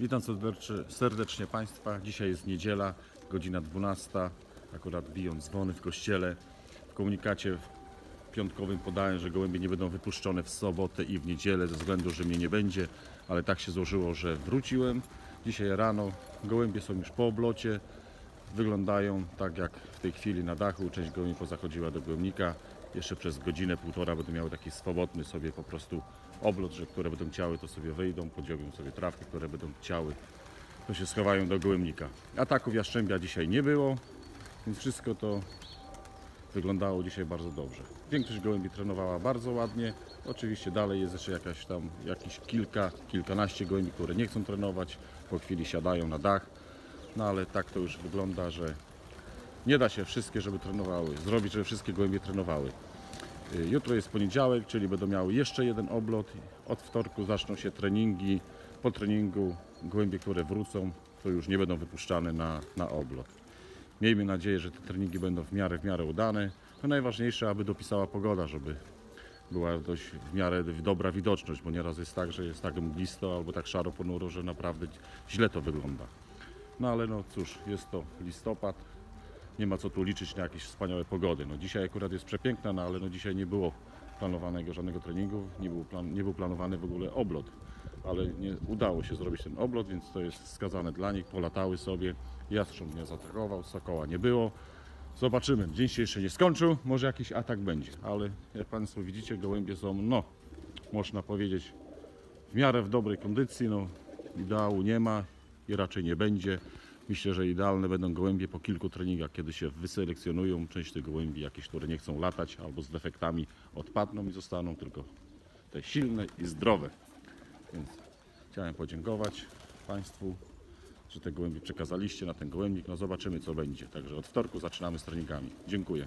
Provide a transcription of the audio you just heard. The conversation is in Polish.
Witam serdecznie, Państwa. Dzisiaj jest niedziela, godzina 12. Akurat biją dzwony w kościele. W komunikacie piątkowym podałem, że gołębie nie będą wypuszczone w sobotę i w niedzielę ze względu, że mnie nie będzie, ale tak się złożyło, że wróciłem. Dzisiaj rano gołębie są już po oblocie. Wyglądają tak jak w tej chwili na dachu. Część gołębi pozachodziła do gołębnika. Jeszcze przez godzinę, półtora będą miały taki swobodny sobie po prostu oblot, że które będą chciały to sobie wyjdą, podziobią sobie trawkę, które będą chciały to się schowają do gołębnika. Ataków jaszczębia dzisiaj nie było, więc wszystko to wyglądało dzisiaj bardzo dobrze. Większość gołębi trenowała bardzo ładnie. Oczywiście dalej jest jeszcze jakaś tam, jakieś kilka, kilkanaście gołębi, które nie chcą trenować. Po chwili siadają na dach. No ale tak to już wygląda, że nie da się wszystkie, żeby trenowały, zrobić, żeby wszystkie gołębie trenowały. Y, Jutro jest poniedziałek, czyli będą miały jeszcze jeden oblot. Od wtorku zaczną się treningi. Po treningu gołębie, które wrócą, to już nie będą wypuszczane na, na oblot. Miejmy nadzieję, że te treningi będą w miarę, w miarę udane. No najważniejsze, aby dopisała pogoda, żeby była dość w miarę dobra widoczność, bo nieraz jest tak, że jest tak mglisto albo tak szaro ponuro, że naprawdę źle to wygląda. No ale no cóż, jest to listopad, nie ma co tu liczyć na jakieś wspaniałe pogody. No dzisiaj akurat jest przepiękna, no ale no dzisiaj nie było planowanego żadnego treningu, nie był, plan, nie był planowany w ogóle oblot, ale nie udało się zrobić ten oblot, więc to jest wskazane dla nich, polatały sobie, jastrząb mnie zaatakował, sokoła nie było. Zobaczymy, dzień się jeszcze nie skończył, może jakiś atak będzie, ale jak Państwo widzicie, gołębie są, no, można powiedzieć, w miarę w dobrej kondycji, no, ideału nie ma i raczej nie będzie. Myślę, że idealne będą gołębie po kilku treningach, kiedy się wyselekcjonują. Część tych gołębi, jakieś, które nie chcą latać albo z defektami odpadną i zostaną tylko te silne i zdrowe. Więc chciałem podziękować Państwu, że te gołębie przekazaliście na ten gołębnik. No zobaczymy co będzie. Także od wtorku zaczynamy z treningami. Dziękuję.